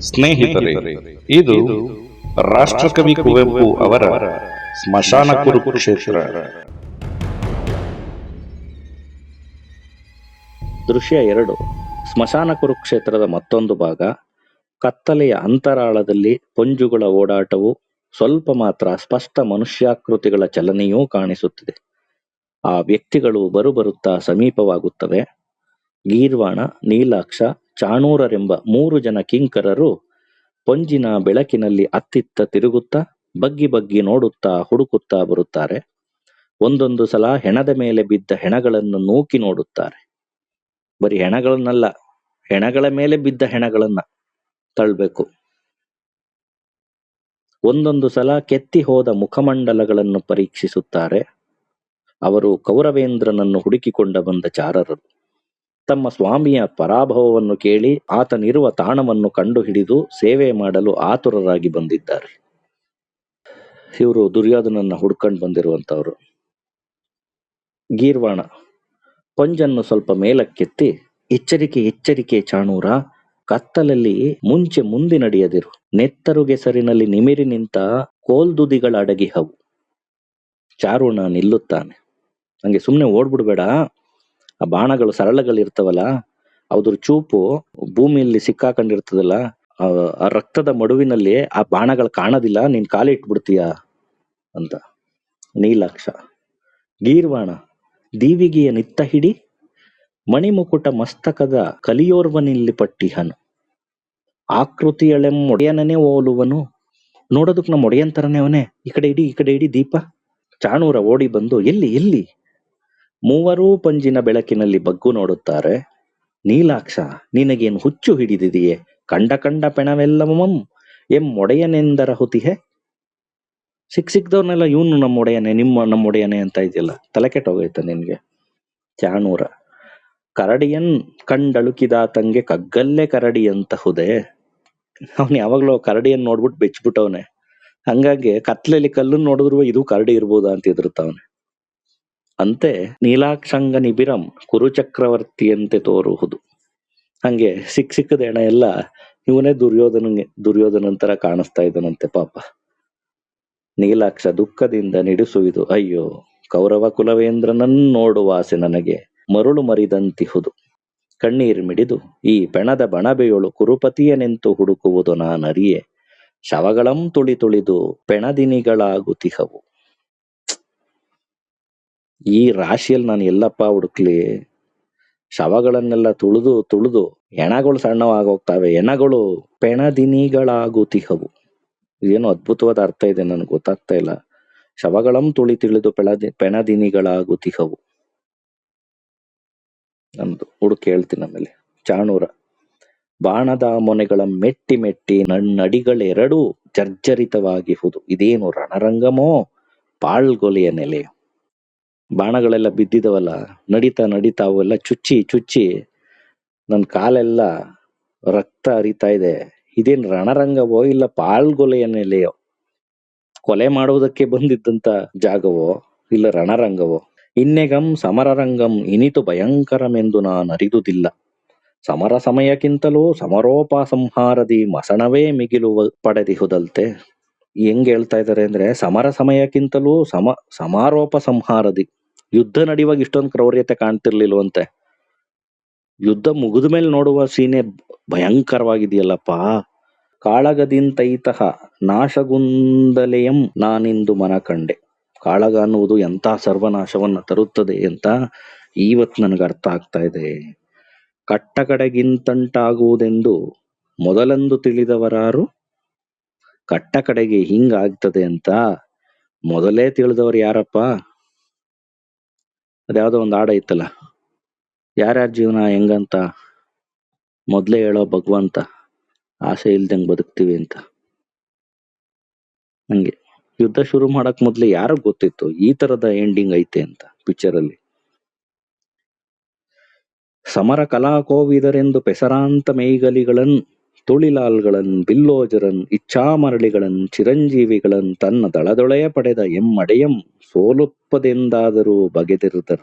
ಸ್ನೇಹಿತರೆ ಇದು ರಾಷ್ಟ್ರಕವಿ ಕುವೆಂಪು ಅವರ ಸ್ಮಶಾನ ಕುರುಕ್ಷೇತ್ರ. ದೃಶ್ಯ ಎರಡು. ಸ್ಮಶಾನ ಕುರುಕ್ಷೇತ್ರದ ಮತ್ತೊಂದು ಭಾಗ. ಕತ್ತಲೆಯ ಅಂತರಾಳದಲ್ಲಿ ಪೊಂಜುಗಳ ಓಡಾಟವು ಸ್ವಲ್ಪ ಮಾತ್ರ ಸ್ಪಷ್ಟ ಮನುಷ್ಯಾಕೃತಿಗಳ ಚಲನೆಯೂ ಕಾಣಿಸುತ್ತಿದೆ. ಆ ವ್ಯಕ್ತಿಗಳು ಬರುಬರುತ್ತಾ ಸಮೀಪವಾಗುತ್ತವೆ. ಗೀರ್ವಾಣ ನೀಲಾಕ್ಷ ಚಾಣೂರರೆಂಬ ಮೂರು ಜನ ಕಿಂಕರರು ಪೊಂಜಿನ ಬೆಳಕಿನಲ್ಲಿ ಅತ್ತಿತ್ತ ತಿರುಗುತ್ತಾ, ಬಗ್ಗಿ ಬಗ್ಗಿ ನೋಡುತ್ತಾ, ಹುಡುಕುತ್ತಾ ಬರುತ್ತಾರೆ. ಒಂದೊಂದು ಸಲ ಹೆಣದ ಮೇಲೆ ಬಿದ್ದ ಹೆಣಗಳನ್ನು ನೂಕಿ ನೋಡುತ್ತಾರೆ. ಬರೀ ಹೆಣಗಳನ್ನಲ್ಲ, ಹೆಣಗಳ ಮೇಲೆ ಬಿದ್ದ ಹೆಣಗಳನ್ನ ತಳ್ಬೇಕು. ಒಂದೊಂದು ಸಲ ಕೆತ್ತಿ ಹೋದ ಮುಖಮಂಡಲಗಳನ್ನು ಪರೀಕ್ಷಿಸುತ್ತಾರೆ. ಅವರು ಕೌರವೇಂದ್ರನನ್ನು ಹುಡುಕಿಕೊಂಡ ಬಂದ ಚಾರರು ತಮ್ಮ ಸ್ವಾಮಿಯ ಪರಾಭವವನ್ನು ಕೇಳಿ ಆತನಿರುವ ತಾಣವನ್ನು ಕಂಡುಹಿಡಿದು ಸೇವೆ ಮಾಡಲು ಆತುರರಾಗಿ ಬಂದಿದ್ದಾರೆ. ಇವರು ದುರ್ಯೋಧನನ್ನ ಹುಡ್ಕೊಂಡು ಬಂದಿರುವಂತವ್ರು ಗೀರ್ವಾಣ, ಪಂಜನ್ನು ಸ್ವಲ್ಪ ಮೇಲಕ್ಕೆತ್ತಿ, ಎಚ್ಚರಿಕೆ ಎಚ್ಚರಿಕೆ ಚಾಣೂರ, ಕತ್ತಲಲ್ಲಿ ಮುಂಚೆ ಮುಂದೆ ನಡೆಯದಿರು. ನೆತ್ತರುಗೆಸರಿನಲ್ಲಿ ನಿಮಿರಿ ನಿಂತ ಕೋಲ್ದುದಿಗಳ ಅಡಗಿಹವು ಚಾರುಣ ನಿಲ್ಲುತ್ತಾನೆ. ನಂಗೆ ಸುಮ್ಮನೆ ಓಡ್ಬಿಡ್ಬೇಡ. ಆ ಬಾಣಗಳು ಸರಳಗಳಿರ್ತವಲ್ಲ ಅದ್ರ ಚೂಪು ಭೂಮಿಯಲ್ಲಿ ಸಿಕ್ಕಾಕೊಂಡಿರ್ತದಲ್ಲ, ಆ ರಕ್ತದ ಮಡುವಿನಲ್ಲಿ ಆ ಬಾಣಗಳು ಕಾಣೋದಿಲ್ಲ, ನೀನ್ ಕಾಲಿಟ್ಬಿಡ್ತೀಯ ಅಂತ. ನೀಲಾಕ್ಷ. ಗೀರ್ವಾಣ. ದೀವಿಗೆಯ ನಿತ್ತ ಹಿಡಿ, ಮಣಿಮುಕುಟ ಮಸ್ತಕದ ಕಲಿಯೋರ್ವನಿಲ್ಲಿ ಪಟ್ಟಿಹನು. ಆಕೃತಿಯಳೆಮ್ಮೊಡೆಯನೇ ಓಲುವನು. ನೋಡೋದಕ್ ನಮ್ಮ ಒಡೆಯನ್ ತರನೇ ಅವನೇ. ಈ ಕಡೆ ಇಡಿ, ಈ ಕಡೆ ಇಡಿ, ದೀಪ. ಚಾಣೂರ ಓಡಿ ಬಂದು, ಎಲ್ಲಿ ಎಲ್ಲಿ? ಮೂವರೂ ಪಂಜಿನ ಬೆಳಕಿನಲ್ಲಿ ಬಗ್ಗು ನೋಡುತ್ತಾರೆ. ನೀಲಾಕ್ಷ, ನಿನಗೇನು ಹುಚ್ಚು ಹಿಡಿದಿದೆಯೇ? ಕಂಡ ಕಂಡ ಪೆಣವೆಲ್ಲವಂ ಎಂ ಒಡೆಯನೆಂದರ ಹುತಿಹೆ? ಸಿಕ್ ಸಿಕ್ದವ್ರನ್ನೆಲ್ಲ ಇವನು ನಮ್ಮ ಒಡೆಯನೆ, ನಿಮ್ಮ ನಮ್ಮ ಒಡೆಯನೆ ಅಂತ ಇದೆಯಲ್ಲ, ತಲೆ ಕೆಟ್ಟೋಗೈತೆ ನಿನ್ಗೆ. ಚಾಣೂರ, ಕರಡಿಯನ್ ಕಂಡಳುಕಿದಾತಂಗೆ ಕಗ್ಗಲ್ಲೇ ಕರಡಿ ಅಂತ ಅಂತಹುದೆ ಅವನು ಯಾವಾಗ್ಲೂ ಕರಡಿಯನ್ ನೋಡ್ಬಿಟ್ಟು ಬೆಚ್ಬಿಟ್ಟವನೆ. ಹಂಗಾಗಿ ಕತ್ಲಲ್ಲಿ ಕಲ್ಲು ನೋಡಿದ್ರು ಇದು ಕರಡಿ ಇರ್ಬೋದಾ ಅಂತ ಎದುರುತ್ತವನೆ ಅಂತೆ ನೀಲಾಕ್ಷಂಗ ನಿಬಿರಂ ಕುರುಚಕ್ರವರ್ತಿಯಂತೆ ತೋರುವುದು ಹಂಗೆ ಸಿಕ್ ಸಿಕ್ಕದ ಹೆಣ ಎಲ್ಲ ಇವನೇ ದುರ್ಯೋಧನ ದುರ್ಯೋಧನಂತರ ಕಾಣಿಸ್ತಾ ಇದ್ದಾನಂತೆ ಪಾಪ. ನೀಲಾಕ್ಷ ದುಃಖದಿಂದ ನಿಡಿಸುವುದು ಅಯ್ಯೋ, ಕೌರವ ಕುಲವೇಂದ್ರನನ್ ನೋಡುವ ಆಸೆ ನನಗೆ, ಮರುಳು ಮರಿದಂತಿಹುದು. ಕಣ್ಣೀರು ಮಿಡಿದು, ಈ ಪೆಣದ ಬಣಬೆಯೊಳು ಕುರುಪತಿಯನೆಂತು ಹುಡುಕುವುದು ನಾನರಿಯೆ. ಶವಗಳಂ ತುಳಿ ತುಳಿದು ಪೆಣದಿನಿಗಳಾಗುತಿಹವು. ಈ ರಾಶಿಯಲ್ಲಿ ನಾನು ಎಲ್ಲಪ್ಪ ಹುಡುಕ್ಲಿ? ಶವಗಳನ್ನೆಲ್ಲ ತುಳಿದು ತುಳಿದು ಹೆಣಗಳು ಸಣ್ಣವಾಗೋಗ್ತಾವೆ ಹೆಣಗಳು ಪೆಣದಿನಿಗಳಾಗುತಿಹವು. ಇದೇನು ಅದ್ಭುತವಾದ ಅರ್ಥ ಇದೆ, ನನಗೆ ಗೊತ್ತಾಗ್ತಾ ಇಲ್ಲ. ಶವಗಳಂ ತುಳಿ ತಿಳಿದು ಪೆಳದಿ ಪೆಣದಿನಿಗಳಾಗುತಿಹವು. ನಂದು ಹುಡುಕಿ ಹೇಳ್ತೀನಿ ಆಮೇಲೆ. ಚಾಣೂರ. ಬಾಣದ ಮೊನೆಗಳ ಮೆಟ್ಟಿ ಮೆಟ್ಟಿ ನನ್ನಡಿಗಳೆರಡೂ ಜರ್ಜರಿತವಾಗಿಹುದು. ಇದೇನು ರಣರಂಗಮೋ? ಪಾಳ್ಗೊಲೆಯ ನೆಲೆ ಬಾಣಗಳೆಲ್ಲ ಬಿದ್ದಿದವಲ್ಲ, ನಡೀತಾ ನಡೀತಾ ಅವೆಲ್ಲ ಚುಚ್ಚಿ ಚುಚ್ಚಿ ನನ್ನ ಕಾಲೆಲ್ಲ ರಕ್ತ ಹರಿತಾ ಇದೆ. ಇದೇನ್ ರಣರಂಗವೋ ಇಲ್ಲ ಪಾಳ್ಗೊಲೆಯ ನೆಲೆಯೋ? ಕೊಲೆ ಮಾಡುವುದಕ್ಕೆ ಬಂದಿದ್ದಂತ ಜಾಗವೋ ಇಲ್ಲ ರಣರಂಗವೋ? ಇನ್ನೆಗಂ ಸಮರರಂಗಂ ಇನಿತು ಭಯಂಕರಮೆಂದು ನಾನು ಅರಿದುದಿಲ್ಲ. ಸಮರ ಸಮಯಕ್ಕಿಂತಲೂ ಸಮರೋಪ ಸಂಹಾರದಿ ಮಸಣವೇ ಮಿಗಿಲು ಪಡೆದಿಹುದಲ್ತೆ ಹೆಂಗ್ ಹೇಳ್ತಾ ಇದ್ದಾರೆ ಅಂದ್ರೆ, ಸಮರ ಸಮಯಕ್ಕಿಂತಲೂ ಸಮ, ಸಮಾರೋಪ ಸಂಹಾರದಿ ಯುದ್ಧ ನಡೆಯುವಾಗ ಇಷ್ಟೊಂದು ಕ್ರೌರ್ಯತೆ ಕಾಣ್ತಿರ್ಲಿಲ್ವಂತೆ. ಯುದ್ಧ ಮುಗಿದ ಮೇಲೆ ನೋಡುವ ಸೀನೆ ಭಯಂಕರವಾಗಿದೆಯಲ್ಲಪ್ಪ. ಕಾಳಗದಿಂತೈತಃ ನಾಶಗುಂದಲೆಯಂ ನಾನಿಂದು ಮನ ಕಂಡೆ. ಕಾಳಗ ಅನ್ನುವುದು ಎಂತ ಸರ್ವನಾಶವನ್ನ ತರುತ್ತದೆ ಅಂತ ಇವತ್ತು ನನಗೆ ಅರ್ಥ ಆಗ್ತಾ ಇದೆ. ಕಟ್ಟ ಕಡೆಗಿಂತಂಟಾಗುವುದೆಂದು ಮೊದಲೆಂದು ತಿಳಿದವರಾರು? ಕಟ್ಟ ಕಡೆಗೆ ಹಿಂಗಾಗ್ತದೆ ಅಂತ ಮೊದಲೇ ತಿಳಿದವರು ಯಾರಪ್ಪ? ಅದ್ಯಾವ್ದೋ ಒಂದು ಹಾಡ ಐತಲ್ಲ ಯಾರ್ಯಾರ ಜೀವನ ಹೆಂಗಂತ ಮೊದ್ಲೇ ಹೇಳೋ ಭಗವಂತ ಆಸೆ ಇಲ್ದಂಗ್ ಬದುಕ್ತಿವಿ ಅಂತ. ಹಂಗೆ ಯುದ್ಧ ಶುರು ಮಾಡಕ್ ಮೊದ್ಲು ಯಾರಿಗ್ ಗೊತ್ತಿತ್ತು ಈ ತರದ ಎಂಡಿಂಗ್ ಐತೆ ಅಂತ ಪಿಕ್ಚರ್ ಅಲ್ಲಿ. ಸಮರ ಕಲಾ ಕೋವಿದರೆಂದು ಪೆಸರಾಂತ ಮೇಯ್ಗಲಿಗಳನ್ ತುಳಿಲಾಲ್ಗಳನ್ ಬಿಲ್ಲೋಜರನ್ ಇಚ್ಛಾಮರಳಿಗಳನ್ ಚಿರಂಜೀವಿಗಳನ್ ತನ್ನ ದಳದೊಳೆಯ ಪಡೆದ ಎಮ್ಮಡೆಯಂ ಸೋಲುಪ್ಪದೆಂದಾದರೂ ಬಗೆದಿರುತ್ತರ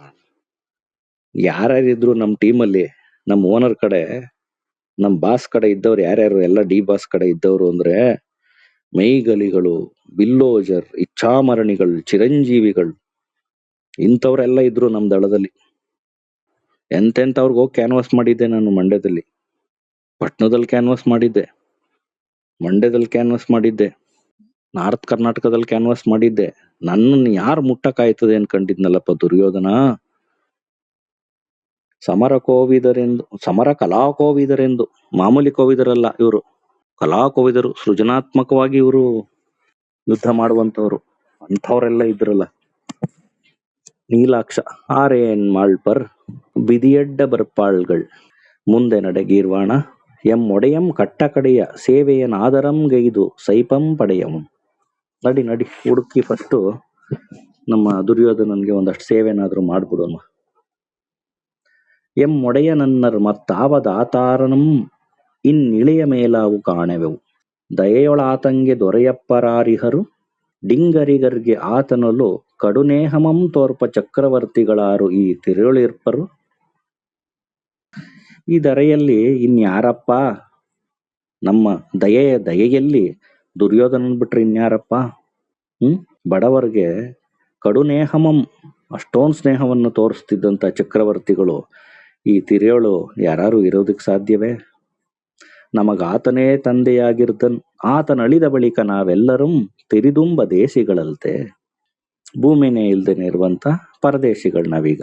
ಯಾರ್ಯಾರಿದ್ರು ನಮ್ ಟೀಮಲ್ಲಿ ನಮ್ಮ ಓನರ್ ಕಡೆ ನಮ್ ಬಾಸ್ ಕಡೆ ಇದ್ದವ್ರು ಯಾರ್ಯಾರು ಎಲ್ಲ ಡಿ ಬಾಸ್ ಕಡೆ ಇದ್ದವ್ರು ಅಂದ್ರೆ ಮೈಗಲಿಗಳು ಬಿಲ್ಲೋಜರ್ ಇಚ್ಛಾಮರಣಿಗಳು ಚಿರಂಜೀವಿಗಳು ಇಂಥವ್ರೆಲ್ಲ ಇದ್ರು ನಮ್ ದಳದಲ್ಲಿ ಎಂತೆಂಥವ್ರಿಗೆ ಹೋಗಿ ಕ್ಯಾನ್ವಾಸ್ ಮಾಡಿದ್ದೆ ನಾನು ಮಂಡ್ಯದಲ್ಲಿ ಪಟ್ನದಲ್ಲಿ ಕ್ಯಾನ್ವಾಸ್ ಮಾಡಿದ್ದೆ, ಮಂಡ್ಯದಲ್ಲಿ ಕ್ಯಾನ್ವಾಸ್ ಮಾಡಿದ್ದೆ ನಾರ್ತ್ ಕರ್ನಾಟಕದಲ್ಲಿ ಕ್ಯಾನ್ವಾಸ್ ಮಾಡಿದ್ದೆ. ನನ್ನನ್ನು ಯಾರು ಮುಟ್ಟಕ್ಕಾಯ್ತದೆ ಅನ್ಕೊಂಡಿದ್ನಲ್ಲಪ್ಪ ದುರ್ಯೋಧನ. ಸಮರ ಕೋವಿದರೆಂದು ಸಮರ ಕಲಾ ಕೋವಿದರೆಂದು ಮಾಮೂಲಿ ಕೋವಿದರಲ್ಲ ಇವರು. ಕಲಾ ಕೋವಿದರು ಸೃಜನಾತ್ಮಕವಾಗಿ ಇವರು ಯುದ್ಧ ಮಾಡುವಂತವ್ರು ಅಂಥವರೆಲ್ಲ ಇದ್ರಲ್ಲ. ನೀಲಾಕ್ಷ ಆರೇನ್ ಮಾಳ್ಪರ್ ಬಿದಿಯಡ್ಡ ಬರ್ಪಾಳ್ಗಳ್ ಮುಂದೆ ನಡೆಗೀರ್ವಾಣ ಎಂ ಒಡೆಯಂ ಕಟ್ಟಕಡೆಯ ಸೇವೆಯ ನಾದರಂ ಗೈದು ಸೈಪಂ ಪಡೆಯಂ ನಡಿ ನಡಿ, ಹುಡುಕಿ ಫಸ್ಟು ನಮ್ಮ ದುರ್ಯೋಧನನ್ಗೆ ಒಂದಷ್ಟು ಸೇವೆನಾದ್ರೂ ಅಮ್ಮ ಎಂ ಒಡೆಯ ನನ್ನರ್ ಮತ್ತಾವದಾತಾರನಂ ಇನ್ನಿಳೆಯ ಮೇಲಾವು ಕಾಣೆವೆವು. ದಯೆಯೊಳಾತಂಗೆ ದೊರೆಯಪ್ಪರಾರಿಹರು, ಡಿಂಗರಿಗರ್ಗೆ ಆತನಲು ಕಡುನೇಹಮಂ ತೋರ್ಪ ಚಕ್ರವರ್ತಿಗಳಾರು ಈ ತಿರುಳಿರ್ಪರು. ಈ ದರೆಯಲ್ಲಿ ಇನ್ಯಾರಪ್ಪ? ನಮ್ಮ ದಯೆಯ ದಯೆಯಲ್ಲಿ ದುರ್ಯೋಧನ ಬಿಟ್ರೆ ಇನ್ಯಾರಪ್ಪ? ಹ್ಮ್? ಬಡವರಿಗೆ ಕಡುನೇಹಮಂ ಅಷ್ಟೊಂದ್ ಸ್ನೇಹವನ್ನು ತೋರಿಸ್ತಿದ್ದಂತ ಚಕ್ರವರ್ತಿಗಳು ಈ ತಿರಿಯೋಳು ಯಾರು ಇರೋದಕ್ಕೆ ಸಾಧ್ಯವೇ? ನಮಗಾತನೇ ತಂದೆಯಾಗಿರ್ತನ್ ಆತನ ಆತನಳಿದ ಬಳಿಕ ನಾವೆಲ್ಲರೂ ತಿರಿದುಂಬ ದೇಶಿಗಳಲ್ತೆ ಭೂಮಿನೇ ಇಲ್ದೇನೆ ಇರುವಂತ ಪರದೇಶಿಗಳು ನಾವೀಗ.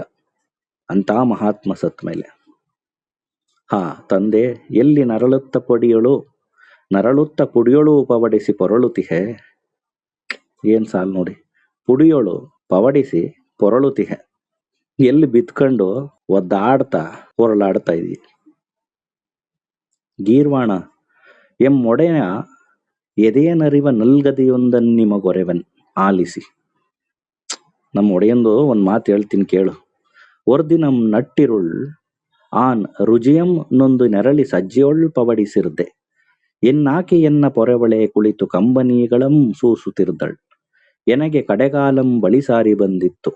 ಅಂತ ಮಹಾತ್ಮ ಸತ್ ಮೇಲೆ. ಹಾ, ತಂದೆ, ಎಲ್ಲಿ ನರಳುತ್ತ ಪೊಡಿಯಳು? ನರಳುತ್ತ ಪುಡಿಯೋಳು ಪವಡಿಸಿ ಪೊರಳುತಿಹೆ? ಏನ್ ಸಾಲ್ ನೋಡಿ. ಪುಡಿಯೋಳು ಪವಡಿಸಿ ಪೊರಳುತಿಹೆ. ಎಲ್ಲಿ ಬಿತ್ಕೊಂಡು ಒದ್ದಾಡ್ತಾ ಹೊರಳಾಡ್ತಾ ಇದೀಯ ಗೀರ್ವಾಣ, ಎಂ ಒಡೆಯ ಎದೆಯನರಿವ ನಲ್ಗದೆಯೊಂದನ್ನಿಮಗೊರೆವನ್ ಆಲಿಸಿ. ನಮ್ಮ ಒಡೆಯಂದು ಒಂದ್ ಮಾತು ಹೇಳ್ತೀನಿ ಕೇಳು. ಒರ್ದಿನಂ ನಟ್ಟಿರುಳ್ ಆನ್ ರುಜಿಯಂ ನೊಂದು ನೆರಳಿ ಸಜ್ಜೆಯೊಳ್ ಪವಡಿಸಿರ್ದೆ ಎನ್ನಾಕೆ ಎನ್ನ ಪೊರೆವಳೆ ಕುಳಿತು ಕಂಬನಿಗಳಂ ಸೂಸುತ್ತಿರ್ದಳ್. ಎನಗೆ ಕಡೆಗಾಲಂ ಬಳಿ ಸಾರಿ ಬಂದಿತ್ತು.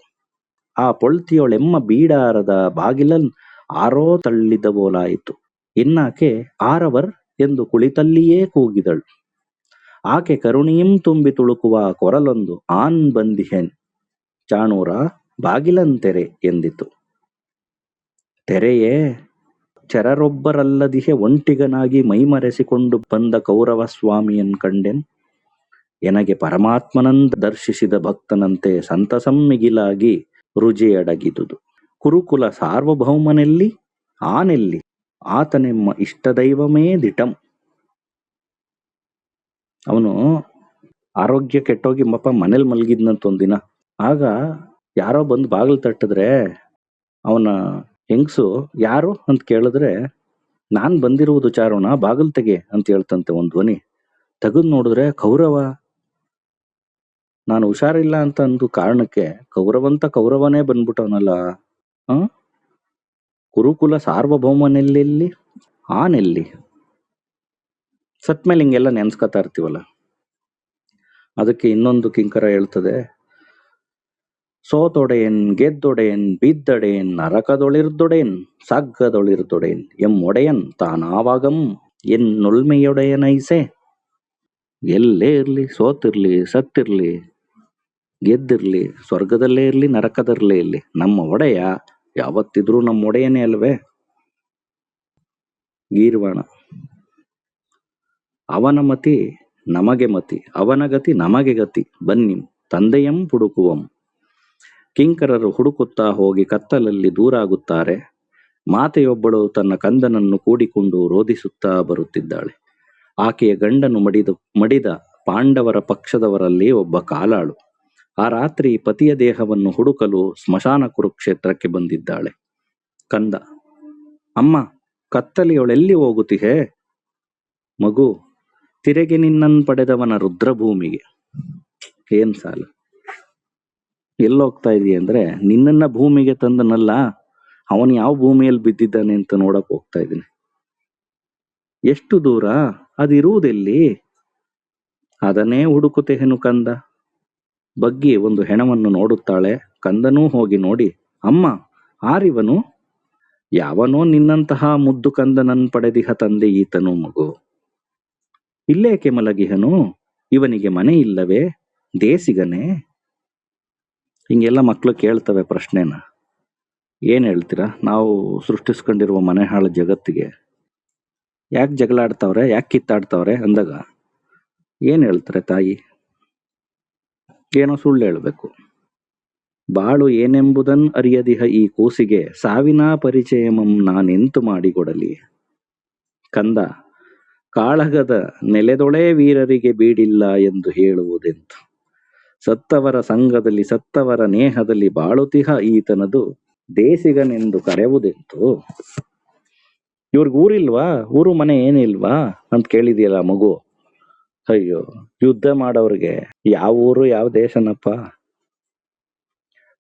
ಆ ಪೊಳ್ತಿಯೊಳೆಮ್ಮ ಬೀಡಾರದ ಬಾಗಿಲನ್ ಆರೋ ತಳ್ಳಿದ ಬೋಲಾಯಿತು. ಇನ್ನಾಕೆ ಆರವರ್ ಎಂದು ಕುಳಿತಲ್ಲಿಯೇ ಕೂಗಿದಳು. ಆಕೆ ಕರುಣಿಯಂ ತುಂಬಿ ತುಳುಕುವ ಕೊರಲೊಂದು ಆನ್ ಬಂದಿಹೆನ್. ಚಾಣೂರ ಬಾಗಿಲಂತೆರೆ ಎಂದಿತು. ತೆರೆಯೇ ಚರರೊಬ್ಬರಲ್ಲದಿಹೆ ಒಂಟಿಗನಾಗಿ ಮೈಮರೆಸಿಕೊಂಡು ಬಂದ ಕೌರವ ಸ್ವಾಮಿಯನ್ ಕಂಡೆನ್? ಎನಗೆ ಪರಮಾತ್ಮನಂದ ದರ್ಶಿಸಿದ ಭಕ್ತನಂತೆ ಸಂತಸಂ ಮಿಗಿಲಾಗಿ ರುಜಿಯಡಗಿದುದು. ಕುರುಕುಲ ಸಾರ್ವಭೌಮನೆಲ್ಲಿ? ಆನೆಲ್ಲಿ? ಆತನೆಮ್ಮ ಇಷ್ಟದೈವಮೇ ದಿಟಂ. ಅವನು ಆರೋಗ್ಯ ಕೆಟ್ಟೋಗಿ ಮಪ್ಪ ಮನೇಲಿ ಮಲಗಿದ್ನಂತ ಒಂದಿನ ಆಗ ಯಾರೋ ಬಂದು ಬಾಗಿಲು ತಟ್ಟಿದ್ರೆ ಅವನ ಹೆಂಗ್ಸು ಯಾರು ಅಂತ ಕೇಳಿದ್ರೆ, ನಾನ್ ಬಂದಿರುವುದು ಚಾರುಣ ಬಾಗಿಲು ತೆಗೆ ಅಂತ ಹೇಳ್ತಂತೆ ಒಂದು ಧ್ವನಿ. ತೆಗೆದು ನೋಡಿದ್ರೆ ಕೌರವ. ನಾನು ಹುಷಾರಿಲ್ಲ ಅಂತ ಅಂದು ಕಾರಣಕ್ಕೆ ಕೌರವಂತ ಕೌರವನೇ ಬಂದ್ಬಿಟ್ಟವನಲ್ಲ. ಹ? ಕುರುಕುಲ ಸಾರ್ವಭೌಮನೆಲ್ಲೆಲ್ಲಿ? ಆನೆಲ್ಲಿ ಸತ್ಮೇಲೆ ಹಿಂಗೆಲ್ಲ ನೆನ್ಸ್ಕೊತಾ ಇರ್ತೀವಲ್ಲ. ಅದಕ್ಕೆ ಇನ್ನೊಂದು ಕಿಂಕರ ಹೇಳ್ತದೆ ಸೋತೊಡೆಯನ್ ಗೆದ್ದೊಡೆಯನ್ ಬಿದ್ದಡೆಯನ್ ನರಕದೊಳಿರ್ದೊಡೆಯನ್ ಸಗ್ಗದೊಳಿರ್ದೊಡೆಯನ್ ಎಂ ಒಡೆಯನ್ ತಾನಾವಾಗಂ ಎನ್ ನೊಲ್ಮೆಯೊಡೆಯನೈಸೆ ಎಲ್ಲೇ ಇರ್ಲಿ ಸೋತಿರ್ಲಿ ಸತ್ತಿರ್ಲಿ ಗೆದ್ದಿರ್ಲಿ ಸ್ವರ್ಗದಲ್ಲೇ ಇರ್ಲಿ ನರಕದಲ್ಲೇ ಇರ್ಲಿ ನಮ್ಮ ಒಡೆಯ ಯಾವತ್ತಿದ್ರೂ ನಮ್ಮ ಒಡೆಯನೇ ಅಲ್ವೇ ಗೀರ್ವಾಣ ಅವನ ಮತಿ ನಮಗೆ ಮತಿ ಅವನ ಗತಿ ನಮಗೆ ಗತಿ ಬನ್ನಿ ತಂದೆಯಂ ಹುಡುಕುವಂ ಕಿಂಕರರು ಹುಡುಕುತ್ತಾ ಹೋಗಿ ಕತ್ತಲಲ್ಲಿ ದೂರಾಗುತ್ತಾರೆ. ಮಾತೆಯೊಬ್ಬಳು ತನ್ನ ಕಂದನನ್ನು ಕೂಡಿಕೊಂಡು ರೋಧಿಸುತ್ತಾ ಬರುತ್ತಿದ್ದಾಳೆ. ಆಕೆಯ ಗಂಡನು ಮಡಿದ ಮಡಿದ ಪಾಂಡವರ ಪಕ್ಷದವರಲ್ಲಿ ಒಬ್ಬ ಕಾಲಾಳು. ಆ ರಾತ್ರಿ ಪತಿಯ ದೇಹವನ್ನು ಹುಡುಕಲು ಸ್ಮಶಾನ ಕುರುಕ್ಷೇತ್ರಕ್ಕೆ ಬಂದಿದ್ದಾಳೆ. ಕಂದ, ಅಮ್ಮ, ಕತ್ತಲಿಯೊಳೆಲ್ಲಿ ಹೋಗುತ್ತಿಹೆ ಮಗು, ತಿರೆಗೆ ನಿನ್ನನ್ ಪಡೆದವನ ರುದ್ರಭೂಮಿಗೆ. ಏನ್ ಸಾಲು? ಎಲ್ಲೋಗ್ತಾ ಇದೀಯ ಅಂದ್ರೆ ನಿನ್ನನ್ನ ಭೂಮಿಗೆ ತಂದನಲ್ಲ, ಅವನು ಯಾವ ಭೂಮಿಯಲ್ಲಿ ಬಿದ್ದಿದ್ದಾನೆ ಅಂತ ನೋಡಕ್ ಹೋಗ್ತಾ ಇದ್ದೀನಿ. ಎಷ್ಟು ದೂರ? ಅದಿರುವುದೆಲ್ಲಿ? ಅದನ್ನೇ ಹುಡುಕುತೆಹೆನು ಕಂದ? ಬಗ್ಗಿ ಒಂದು ಹೆಣವನ್ನು ನೋಡುತ್ತಾಳೆ. ಕಂದನೂ ಹೋಗಿ ನೋಡಿ, ಅಮ್ಮ, ಆರಿವನು? ಯಾವನೋ ನಿನ್ನಂತಹ ಮುದ್ದು ಕಂದನನ್ ಪಡೆದಿಹ ತಂದೆ ಈತನು ಮಗು. ಇಲ್ಲೇಕೆ ಮಲಗಿಹನು? ಇವನಿಗೆ ಮನೆ ಇಲ್ಲವೇ? ದೇಸಿಗನೇ? ಹಿಂಗೆಲ್ಲ ಮಕ್ಕಳು ಕೇಳ್ತವೆ ಪ್ರಶ್ನೆನ. ಏನು ಹೇಳ್ತೀರಾ? ನಾವು ಸೃಷ್ಟಿಸ್ಕೊಂಡಿರುವ ಮನೆ ಹಾಳು ಜಗತ್ತಿಗೆ. ಯಾಕೆ ಜಗಳ ಆಡ್ತಾವ್ರೆ ಯಾಕೆ ಕಿತ್ತಾಡ್ತಾವ್ರೆ ಅಂದಾಗ, ಏನು ಹೇಳ್ತಾರೆ ತಾಯಿ? ಏನೋ ಸುಳ್ಳು ಹೇಳಬೇಕು. ಬಾಳು ಏನೆಂಬುದನ್ ಅರಿಯದಿಹ ಈ ಕೂಸಿಗೆ, ಸಾವಿನ ಪರಿಚಯಮಂ ನಾನೆಂತು ಮಾಡಿಕೊಡಲಿ? ಕಂದ, ಕಾಳಗದ ನೆಲೆದೊಳೆ ವೀರರಿಗೆ ಬೀಡಿಲ್ಲ ಎಂದು ಹೇಳುವುದೆಂತು? ಸತ್ತವರ ಸಂಘದಲ್ಲಿ, ಸತ್ತವರ ನೇಹದಲ್ಲಿ ಬಾಳುತಿಹ ಈತನದು ದೇಸಿಗನೆಂದು ಕರೆಯುವುದೆಂತು? ಇವ್ರಿಗೆ ಊರಿಲ್ವಾ? ಊರು ಮನೆ ಏನಿಲ್ವಾ? ಅಂತ ಕೇಳಿದೀಯಲ್ಲ ಮಗು. ಅಯ್ಯೋ, ಯುದ್ಧ ಮಾಡೋರಿಗೆ ಯಾವ ಊರು, ಯಾವ ದೇಶನಪ್ಪ?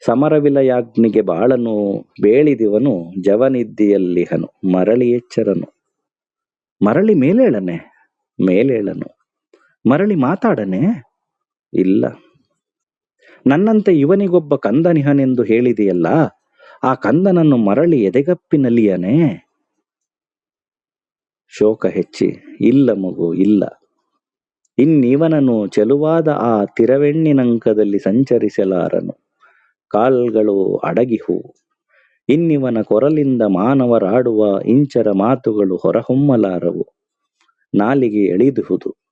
ಸಮರವಿಲಯಾಗ್ನಿಗೆ ಬಾಳನು ಬೇಳಿದಿವನು, ಜವನಿದ್ದಿಯಲ್ಲಿಹನು, ಮರಳಿ ಎಚ್ಚರನು. ಮರಳಿ ಮೇಲೇಳನೆ? ಮೇಲೇಳನು. ಮರಳಿ ಮಾತಾಡನೆ? ಇಲ್ಲ. ನನ್ನಂತೆ ಇವನಿಗೊಬ್ಬ ಕಂದನಿಹನೆಂದು ಹೇಳಿದೆಯಲ್ಲ, ಆ ಕಂದನನ್ನು ಮರಳಿ ಎದೆಗಪ್ಪಿನಲ್ಲಿಯನೇ? ಶೋಕ ಹೆಚ್ಚಿ, ಇಲ್ಲ ಮಗು, ಇಲ್ಲ. ಇನ್ನಿವನನು ಚೆಲುವಾದ ಆ ತಿರವೆಣ್ಣಿನಂಕದಲ್ಲಿ ಸಂಚರಿಸಲಾರನು. ಕಾಲ್ಗಳು ಅಡಗಿಹು. ಇನ್ನಿವನ ಕೊರಲಿಂದ ಮಾನವರಾಡುವ ಇಂಚರ ಮಾತುಗಳು ಹೊರಹೊಮ್ಮಲಾರವು. ನಾಲಿಗೆ ಎಳಿದುಹುದು.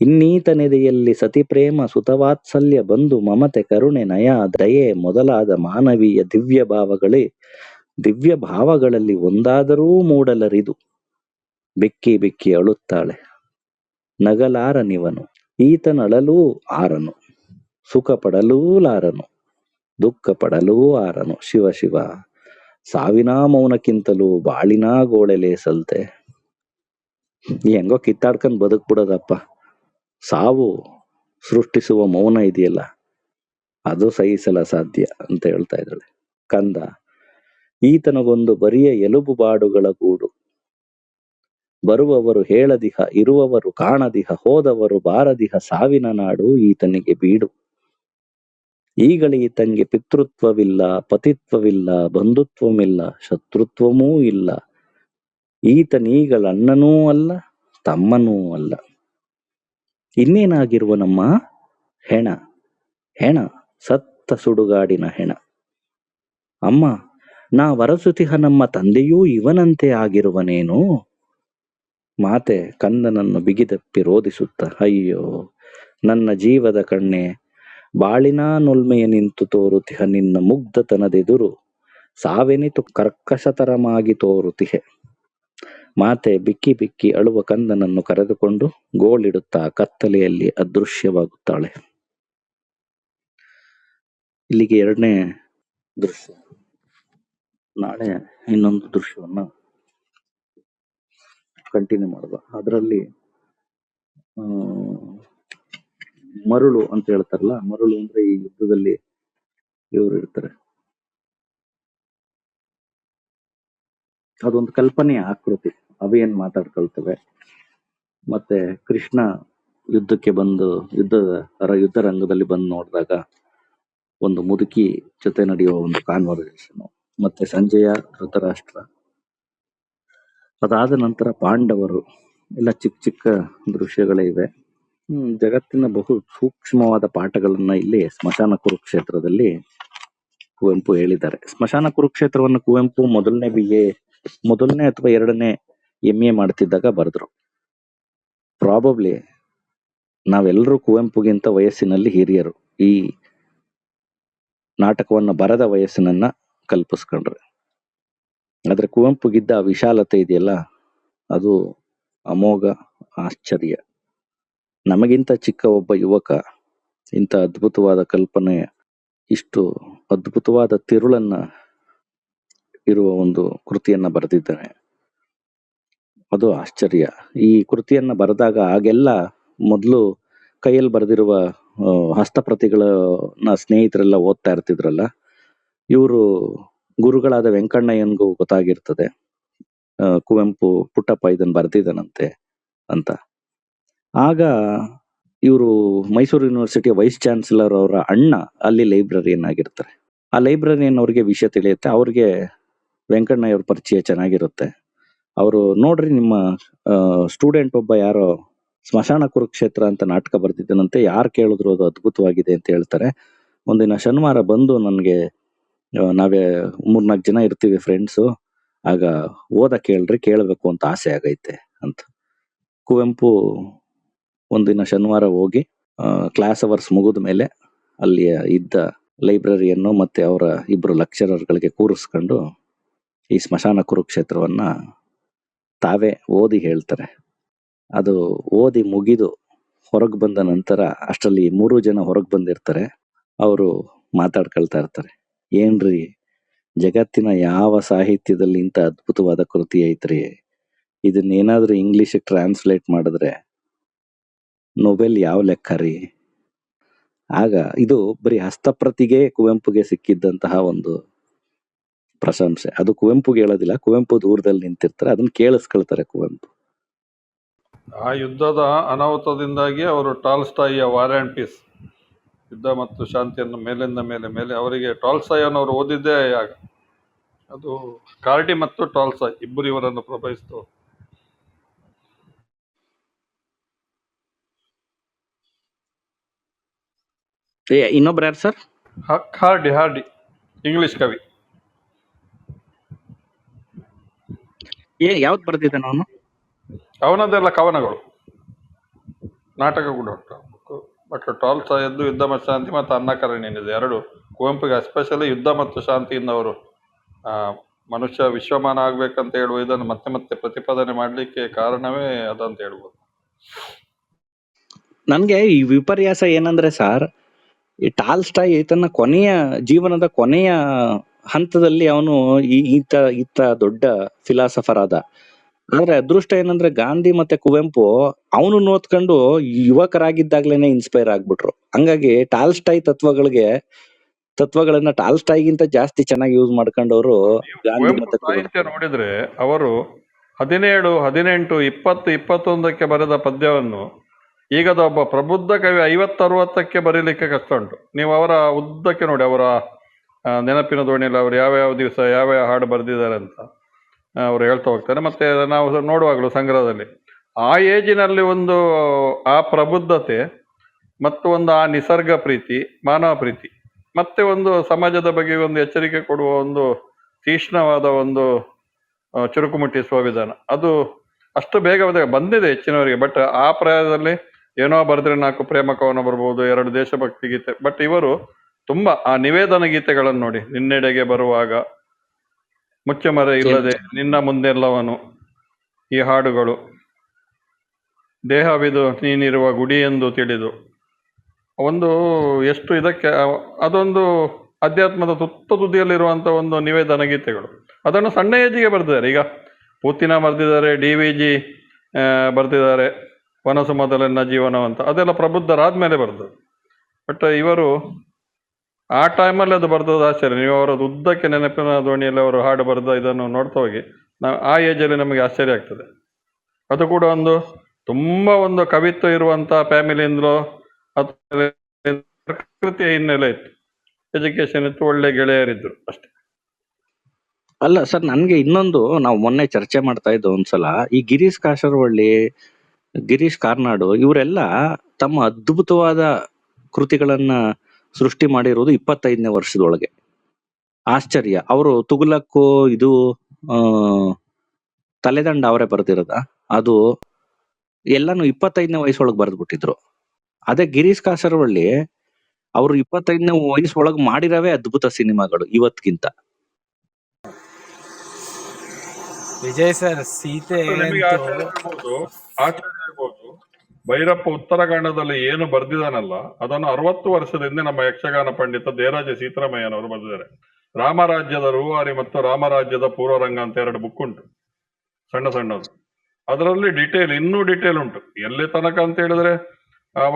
ಇನ್ನೀತನೆದೆಯಲ್ಲಿ ಸತಿಪ್ರೇಮ ಸುತವಾತ್ಸಲ್ಯ ಬಂಧು ಮಮತೆ ಕರುಣೆ ನಯ ದಯೆ ಮೊದಲಾದ ಮಾನವೀಯ ದಿವ್ಯ ಭಾವಗಳೇ, ದಿವ್ಯ ಭಾವಗಳಲ್ಲಿ ಒಂದಾದರೂ ಮೂಡಲರಿದು. ಬೆಕ್ಕಿ ಬೆಕ್ಕಿ ಅಳುತ್ತಾಳೆ. ನಗಲಾರನಿವನು. ಈತನಳಲೂ ಆರನು. ಸುಖ ಪಡಲೂ ಲಾರನು. ದುಃಖ ಪಡಲೂ ಆರನು. ಶಿವ ಶಿವ. ಸಾವಿನ ಮೌನಕ್ಕಿಂತಲೂ ಬಾಳಿನ ಗೋಳೆಲೆ ಸಲ್ತೆ ಹೆಂಗೋ ಕಿತ್ತಾಡ್ಕೊಂಡ್ ಬದುಕ್ಬಿಡೋದಪ್ಪ. ಸಾವು ಸೃಷ್ಟಿಸುವ ಮೌನ ಇದೆಯಲ್ಲ, ಅದು ಸಹಿಸಲ ಸಾಧ್ಯ ಅಂತ ಹೇಳ್ತಾ ಇದ್ದಾಳೆ. ಕಂದ, ಈತನಗೊಂದು ಬರಿಯ ಎಲುಬು ಬಾಡುಗಳ ಗೂಡು. ಬರುವವರು ಹೇಳದಿಹ, ಇರುವವರು ಕಾಣದಿಹ, ಹೋದವರು ಬಾರದಿಹ, ಸಾವಿನ ನಾಡು ಈತನಿಗೆ ಬೀಡು. ಈಗಲೇ ಈತಂಗೆ ಪಿತೃತ್ವವಿಲ್ಲ, ಪತಿತ್ವವಿಲ್ಲ, ಬಂಧುತ್ವವಿಲ್ಲ, ಶತ್ರುತ್ವವೂ ಇಲ್ಲ. ಈತನೀಗಳ ಅಣ್ಣನೂ ಅಲ್ಲ, ತಮ್ಮನೂ ಅಲ್ಲ. ಇನ್ನೇನಾಗಿರುವ ನಮ್ಮ ಹೆಣ? ಹೆಣ, ಸತ್ತ ಸುಡುಗಾಡಿನ ಹೆಣ. ಅಮ್ಮ, ನಾ ವರಸುತಿಹ ನಮ್ಮ ತಂದೆಯೂ ಇವನಂತೆ ಆಗಿರುವನೇನು? ಮಾತೆ, ಕಂದನನ್ನು ಬಿಗಿದಪ್ಪಿ ರೋಧಿಸುತ್ತ, ಅಯ್ಯೋ, ನನ್ನ ಜೀವದ ಕಣ್ಣೆ, ಬಾಳಿನ ನೊಲ್ಮೆಯ ನಿಂತು ತೋರುತಿಹ ನಿನ್ನ ಮುಗ್ಧತನದೆದುರು, ಸಾವೆನಿತು ಕರ್ಕಶತರಮಾಗಿ ತೋರುತಿಹೆ. ಮಾತೆ ಬಿಕ್ಕಿ ಬಿಕ್ಕಿ ಅಳುವ ಕಂದನನ್ನು ಕರೆದುಕೊಂಡು ಗೋಳಿಡುತ್ತಾ ಕತ್ತಲೆಯಲ್ಲಿ ಅದೃಶ್ಯವಾಗುತ್ತಾಳೆ. ಇಲ್ಲಿಗೆ ಎರಡನೇ ದೃಶ್ಯ. ನಾಳೆ ಇನ್ನೊಂದು ದೃಶ್ಯವನ್ನ ಕಂಟಿನ್ಯೂ ಮಾಡುವ. ಅದರಲ್ಲಿ ಮರುಳು ಅಂತ ಹೇಳ್ತಾರಲ್ಲ, ಮರುಳು ಅಂದ್ರೆ ಈ ಯುದ್ಧದಲ್ಲಿ ಇವರು ಇರ್ತಾರೆ. ಅದೊಂದು ಕಲ್ಪನೆಯ ಆಕೃತಿ. ಅವೇನ್ ಮಾತಾಡ್ಕೊಳ್ತವೆ. ಮತ್ತೆ ಕೃಷ್ಣ ಯುದ್ಧಕ್ಕೆ ಬಂದು ಯುದ್ಧ ಯುದ್ಧ ರಂಗದಲ್ಲಿ ಬಂದು ನೋಡಿದಾಗ ಒಂದು ಮುದುಕಿ ಜೊತೆ ನಡೆಯುವ ಒಂದು ಕಾನ್ವರ್ಸೇಷನ್ ಮತ್ತೆ ಸಂಜೆಯ ಧೃತರಾಷ್ಟ್ರ. ಅದಾದ ನಂತರ ಪಾಂಡವರು, ಎಲ್ಲ ಚಿಕ್ಕ ಚಿಕ್ಕ ದೃಶ್ಯಗಳೇ ಇವೆ. ಜಗತ್ತಿನ ಬಹು ಸೂಕ್ಷ್ಮವಾದ ಪಾಠಗಳನ್ನ ಇಲ್ಲಿ ಸ್ಮಶಾನ ಕುರುಕ್ಷೇತ್ರದಲ್ಲಿ ಕುವೆಂಪು ಹೇಳಿದ್ದಾರೆ. ಸ್ಮಶಾನ ಕುರುಕ್ಷೇತ್ರವನ್ನು ಕುವೆಂಪು ಮೊದಲನೇ ಬಿ ಎ ಮೊದಲನೇ ಅಥವಾ ಎರಡನೇ ಎಂ ಎ ಮಾಡ್ತಿದ್ದಾಗ ಬರೆದ್ರು. ಪ್ರಾಬಬ್ಲಿ ನಾವೆಲ್ಲರೂ ಕುವೆಂಪುಗಿಂತ ವಯಸ್ಸಿನಲ್ಲಿ ಹಿರಿಯರು. ಈ ನಾಟಕವನ್ನ ಬರದ ವಯಸ್ಸಿನನ್ನ ಕಲ್ಪಿಸ್ಕೊಂಡ್ರೆ. ಆದರೆ ಕುವೆಂಪುಗಿದ್ದ ವಿಶಾಲತೆ ಇದೆಯಲ್ಲ, ಅದು ಅಮೋಘ, ಆಶ್ಚರ್ಯ. ನಮಗಿಂತ ಚಿಕ್ಕ ಒಬ್ಬ ಯುವಕ, ಇಂಥ ಅದ್ಭುತವಾದ ಕಲ್ಪನೆ, ಇಷ್ಟು ಅದ್ಭುತವಾದ ತಿರುಳನ್ನ ಇರುವ ಒಂದು ಕೃತಿಯನ್ನ ಬರೆದಿದ್ದಾನೆ. ಅದು ಆಶ್ಚರ್ಯ. ಈ ಕೃತಿಯನ್ನ ಬರೆದಾಗ ಆಗೆಲ್ಲ ಮೊದಲು ಕೈಯಲ್ಲಿ ಬರೆದಿರುವ ಹಸ್ತಪ್ರತಿಗಳನ್ನ ಸ್ನೇಹಿತರೆಲ್ಲ ಓದ್ತಾ ಇರ್ತಿದ್ರಲ್ಲ, ಇವರು ಗುರುಗಳಾದ ವೆಂಕಣ್ಣಯ್ಯನ್ಗೂ ಗೊತ್ತಾಗಿರ್ತದೆ. ಕುವೆಂಪು ಪುಟ್ಟಪ್ಪ ಇದನ್ನ ಬರ್ದಿದ್ದಾನಂತೆ ಅಂತ. ಆಗ ಇವರು ಮೈಸೂರು ಯೂನಿವರ್ಸಿಟಿಯ ವೈಸ್ ಚಾನ್ಸಲರ್ ಅವರ ಅಣ್ಣ ಅಲ್ಲಿ ಲೈಬ್ರರಿಯನ್ ಆಗಿರ್ತಾರೆ. ಆ ಲೈಬ್ರರಿಯನ್ ಅವ್ರಿಗೆ ವಿಷಯ ತಿಳಿಯುತ್ತೆ. ಅವ್ರಿಗೆ ವೆಂಕಣ್ಣಯ್ಯವ್ರ ಪರಿಚಯ ಚೆನ್ನಾಗಿರುತ್ತೆ. ಅವರು ನೋಡ್ರಿ ನಿಮ್ಮ ಸ್ಟೂಡೆಂಟ್ ಒಬ್ಬ ಯಾರೋ ಸ್ಮಶಾನ ಕುರುಕ್ಷೇತ್ರ ಅಂತ ನಾಟಕ ಬರ್ತಿದ್ದನಂತೆ ಯಾರು ಕೇಳಿದ್ರು ಅದು ಅದ್ಭುತವಾಗಿದೆ ಅಂತ ಹೇಳ್ತಾರೆ. ಒಂದಿನ ಶನಿವಾರ ಬಂದು ನನಗೆ ನಾವೇ ಮೂರ್ನಾಲ್ಕು ಜನ ಇರ್ತೀವಿ ಫ್ರೆಂಡ್ಸು ಆಗ ಓದ ಕೇಳ್ರಿ, ಕೇಳಬೇಕು ಅಂತ ಆಸೆ ಆಗೈತೆ ಅಂತ. ಕುವೆಂಪು ಒಂದಿನ ಶನಿವಾರ ಹೋಗಿ ಕ್ಲಾಸ್ ಅವರ್ಸ್ ಮುಗಿದ ಮೇಲೆ ಅಲ್ಲಿ ಇದ್ದ ಲೈಬ್ರರಿಯನ್ನು ಮತ್ತೆ ಅವರ ಇಬ್ರು ಲೆಕ್ಚರರ್ಗಳಿಗೆ ಕೂರಿಸ್ಕೊಂಡು ಈ ಸ್ಮಶಾನ ಕುರುಕ್ಷೇತ್ರವನ್ನ ತಾವೇ ಓದಿ ಹೇಳ್ತಾರೆ. ಅದು ಓದಿ ಮುಗಿದು ಹೊರಗೆ ಬಂದ ನಂತರ ಅಷ್ಟರಲ್ಲಿ ಮೂರು ಜನ ಹೊರಗೆ ಬಂದಿರ್ತಾರೆ. ಅವರು ಮಾತಾಡ್ಕೊಳ್ತಾ ಇರ್ತಾರೆ. ಏನ್ರಿ ಜಗತ್ತಿನ ಯಾವ ಸಾಹಿತ್ಯದಲ್ಲಿ ಇಂಥ ಅದ್ಭುತವಾದ ಕೃತಿ ಐತ್ರಿ? ಇದನ್ನೇನಾದ್ರೂ ಇಂಗ್ಲಿಷ್ ಟ್ರಾನ್ಸ್ಲೇಟ್ ಮಾಡಿದ್ರೆ ನೊಬೆಲ್ ಯಾವ ಲೆಕ್ಕ ರೀ? ಆಗ ಇದು ಬರೀ ಹಸ್ತಪ್ರತಿಗೆ ಕುವೆಂಪುಗೆ ಸಿಕ್ಕಿದ್ದಂತಹ ಒಂದು ಪ್ರಶಂಸೆ. ಅದು ಕುವೆಂಪುಗೆ ಹೇಳೋದಿಲ್ಲ. ಕುವೆಂಪು ದೂರದಲ್ಲಿ ನಿಂತಿರ್ತಾರೆ. ಅದನ್ನ ಕೇಳಿಸ್ಕೊಳ್ತಾರೆ ಕುವೆಂಪು. ಆ ಯುದ್ಧದ ಅನಾಹುತದಿಂದಾಗಿ ಅವರು ಟಾಲ್ಸ್ಟಾಯಿಯ ವಾರ್ ಆ್ಯಂಡ್ ಪೀಸ್ ಯುದ್ಧ ಮತ್ತು ಶಾಂತಿಯನ್ನು ಮೇಲಿಂದ ಮೇಲೆ ಮೇಲೆ ಅವರಿಗೆ ಟಾಲ್ಸಾಯನವರು ಅವರು ಓದಿದ್ದೇ ಆಗ. ಅದು ಕಾರ್ಡಿ ಮತ್ತು ಟಾಲ್ಸಾಯ್ ಇಬ್ಬರು ಇವರನ್ನು ಪ್ರಭಾವಿಸಿತು. ಇನ್ನೊಬ್ರು ಯಾರು ಸರ್? ಹಾರ್ಡಿ ಹಾರ್ಡಿ ಇಂಗ್ಲಿಷ್ ಕವಿ. ಏ ಯಾವ್ದು ಬರ್ದಿದ್ದಾನೆ ಅವನು ಅವನದೆಲ್ಲ ಕವನಗಳು. ನಾಟಕ ಕೂಡ ಉಂಟು. ಬಟ್ ಟಾಲ್ಸಾಯದ್ದು ಯುದ್ಧ ಮತ್ತು ಶಾಂತಿ ಮತ್ತು ಅನ್ನಕರಣಿನಿದೆ ಎರಡು ಕುವೆಂಪುಗೆ ಎಸ್ಪೆಷಲಿ ಯುದ್ಧ ಮತ್ತು ಶಾಂತಿಯಿಂದ ಅವರು ಆ, ಮನುಷ್ಯ ವಿಶ್ವಮಾನ ಆಗ್ಬೇಕಂತ ಹೇಳುವ ಇದನ್ನು ಮತ್ತೆ ಮತ್ತೆ ಪ್ರತಿಪಾದನೆ ಮಾಡಲಿಕ್ಕೆ ಕಾರಣವೇ ಅದಂತ ಹೇಳ್ಬೋದು. ನನ್ಗೆ ಈ ವಿಪರ್ಯಾಸ ಏನಂದ್ರೆ ಸರ್ ಈ ಟಾಲ್ಸ್ಟಾಯ್ ತನ್ನ ಕೊನೆಯ ಜೀವನದ ಕೊನೆಯ ಹಂತದಲ್ಲಿ ಅವನು ಈ ಈತ ಈತ ದೊಡ್ಡ ಫಿಲಾಸಫರ್ ಆದ ಆದ್ರೆ ಅದೃಷ್ಟ ಏನಂದ್ರೆ ಗಾಂಧಿ ಮತ್ತೆ ಕುವೆಂಪು ಅವನು ಓದ್ಕೊಂಡು ಯುವಕರಾಗಿದ್ದಾಗ್ಲೇನೆ ಇನ್ಸ್ಪೈರ್ ಆಗ್ಬಿಟ್ರು. ಹಂಗಾಗಿ ಟಾಲ್ಸ್ಟಾಯ್ ತತ್ವಗಳಿಗೆ ತತ್ವಗಳನ್ನ ಟಾಲ್ಸ್ಟಾಯ್ಗಿಂತ ಜಾಸ್ತಿ ಚೆನ್ನಾಗಿ ಯೂಸ್ ಮಾಡ್ಕೊಂಡವರು ಗಾಂಧಿ ಮತ್ತೆ ಕುವೆಂಪು. ಸಾಹಿತ್ಯ ನೋಡಿದ್ರೆ ಅವರು ಹದಿನೇಳು ಹದಿನೆಂಟು ಇಪ್ಪತ್ತು ಇಪ್ಪತ್ತೊಂದಕ್ಕೆ ಬರೆದ ಪದ್ಯವನ್ನು ಈಗದ ಒಬ್ಬ ಪ್ರಬುದ್ಧ ಕವಿ ಐವತ್ತರವತ್ತಕ್ಕೆ ಬರೀಲಿಕ್ಕೆ ಕಷ್ಟ ಉಂಟು. ನೀವು ಅವರ ಉದ್ದಕ್ಕೆ ನೋಡಿ ಅವರ ನೆನಪಿನ ದೋಣಿಯಲ್ಲಿ ಅವರು ಯಾವ ಯಾವ ದಿವಸ ಯಾವ ಯಾವ ಹಾಡು ಬರೆದಿದ್ದಾರೆ ಅಂತ ಅವರು ಹೇಳ್ತಾ ಹೋಗ್ತಾರೆ. ಮತ್ತೆ ನಾವು ನೋಡುವಾಗಲೂ ಸಂಗ್ರಹದಲ್ಲಿ, ಆ ಏಜಿನಲ್ಲಿ ಒಂದು, ಆ ಪ್ರಬುದ್ಧತೆ, ಮತ್ತು ಒಂದು ಆ ನಿಸರ್ಗ ಪ್ರೀತಿ, ಮಾನವ ಪ್ರೀತಿ, ಮತ್ತೆ ಒಂದು ಸಮಾಜದ ಬಗ್ಗೆ ಒಂದು ಎಚ್ಚರಿಕೆ ಕೊಡುವ ಒಂದು ತೀಕ್ಷ್ಣವಾದ ಒಂದು ಚುರುಕು ಮುಟ್ಟಿಸುವ ವಿಧಾನ ಅದು ಅಷ್ಟು ಬೇಗ ಬೇಗ ಬಂದಿದೆ ಹೆಚ್ಚಿನವರಿಗೆ, ಬಟ್ ಆ ಪ್ರಾಯದಲ್ಲಿ ಏನೋ ಬರೆದ್ರೆ ನಾಲ್ಕು ಪ್ರೇಮ ಕವನ ಬರ್ಬೋದು, ಎರಡು ದೇಶಭಕ್ತಿ ಗೀತೆ, ಬಟ್ ಇವರು ತುಂಬಾ ಆ ನಿವೇದನ ಗೀತೆಗಳನ್ನು ನೋಡಿ. ನಿನ್ನೆಡೆಗೆ ಬರುವಾಗ ಮುಚ್ಚಮರೆ ಇಲ್ಲದೆ ನಿನ್ನ ಮುಂದೆಲ್ಲವನು ಈ ಹಾಡುಗಳು. ದೇಹವಿದು ನೀನಿರುವ ಗುಡಿ ಎಂದು ತಿಳಿದು. ಒಂದು ಎಷ್ಟು ಇದಕ್ಕೆ, ಅದೊಂದು ಅಧ್ಯಾತ್ಮದ ತುತ್ತ ತುದಿಯಲ್ಲಿರುವಂಥ ಒಂದು ನಿವೇದನ ಗೀತೆಗಳು. ಅದನ್ನು ಸಣ್ಣ ಏಜಿಗೆ ಬರೆದಿದ್ದಾರೆ. ಈಗ ಪೂತಿನ ಬರೆದಿದ್ದಾರೆ, ಡಿ ವಿ ಜಿ ಬರೆದಿದ್ದಾರೆ, ವನಸು ಜೀವನವಂತ. ಅದೆಲ್ಲ ಪ್ರಬುದ್ಧರಾದ್ಮೇಲೆ ಬರೆದು ಬಟ್ ಇವರು ಆ ಟೈಮಲ್ಲಿ ಅದು ಬರೆದದ್ದು ಆಶ್ಚರ್ಯ. ನೀವು ಅವರದ್ದು ಉದ್ದಕ್ಕೆ ನೆನಪಿನ ದೋಣಿಯಲ್ಲಿ ಅವರು ಹಾಡು ಬರೆದ ಇದನ್ನು ನೋಡ್ತಾ ಹೋಗಿ ನಾವು ಆ ಏಜಲ್ಲಿ ನಮಗೆ ಆಶ್ಚರ್ಯ ಆಗ್ತದೆ. ಅದು ಕೂಡ ಒಂದು ತುಂಬ ಒಂದು ಕವಿತ್ವ ಇರುವಂಥ ಫ್ಯಾಮಿಲಿಯಿಂದಲೋ ಅಥವಾ ಪ್ರಕೃತಿಯ ಹಿನ್ನೆಲೆ ಇತ್ತು. ಎಜುಕೇಶನ್ ಇತ್ತು, ಒಳ್ಳೆ ಗೆಳೆಯರಿದ್ರು ಅಷ್ಟೇ. ಅಲ್ಲ ಸರ್, ನನ್ಗೆ ಇನ್ನೊಂದು ನಾವು ಮೊನ್ನೆ ಚರ್ಚೆ ಮಾಡ್ತಾ ಇದ್ದು ಒಂದ್ಸಲ, ಈ ಗಿರೀಶ್ ಕಾಸರವಳ್ಳಿ ಗಿರೀಶ್ ಕಾರ್ನಾಡು, ಇವರೆಲ್ಲ ತಮ್ಮ ಅದ್ಭುತವಾದ ಕೃತಿಗಳನ್ನ ಸೃಷ್ಟಿ ಮಾಡಿರೋದು ಇಪ್ಪತ್ತೈದನೇ ವರ್ಷದೊಳಗೆ. ಆಶ್ಚರ್ಯ. ಅವರು ತುಗುಲಕ್ಕು ಇದು ಆ ತಲೆದಂಡ ಅವರೇ ಬರ್ದಿರೋದ. ಅದು ಎಲ್ಲಾನು ಇಪ್ಪತ್ತೈದನೇ ವಯಸ್ಸೊಳಗೆ ಬರೆದ್ಬಿಟ್ಟಿದ್ರು. ಅದೇ ಗಿರೀಶ್ ಕಾಸರವಳ್ಳಿ ಅವರು ಇಪ್ಪತ್ತೈದನೇ ವಯಸ್ಸೊಳಗೆ ಮಾಡಿರವೇ ಅದ್ಭುತ ಸಿನಿಮಾಗಳು ಇವತ್ಗಿಂತ. ವಿಜಯ್ ಸರ್ ಸೀತೆ ಆಟ ಆಗ್ಬೋದು ಭೈರಪ್ಪ ಉತ್ತರಾಖಂಡದಲ್ಲಿ ಏನು ಬರ್ದಿದಾನಲ್ಲ ಅದನ್ನು ಅರವತ್ತು ವರ್ಷದಿಂದ ನಮ್ಮ ಯಕ್ಷಗಾನ ಪಂಡಿತ ದೇರಾಜ ಸೀತಾರಾಮಯ್ಯನವರು ಬರೆದಿದ್ದಾರೆ. ರಾಮರಾಜ್ಯದ ರೂವಾರಿ ಮತ್ತು ರಾಮರಾಜ್ಯದ ಪೂರ್ವರಂಗ ಅಂತ ಎರಡು ಬುಕ್ ಉಂಟು, ಸಣ್ಣ ಸಣ್ಣದು. ಅದರಲ್ಲಿ ಡಿಟೇಲ್ ಇನ್ನೂ ಡಿಟೇಲ್ ಉಂಟು. ಎಲ್ಲಿ ತನಕ ಅಂತ ಹೇಳಿದ್ರೆ, ಅವ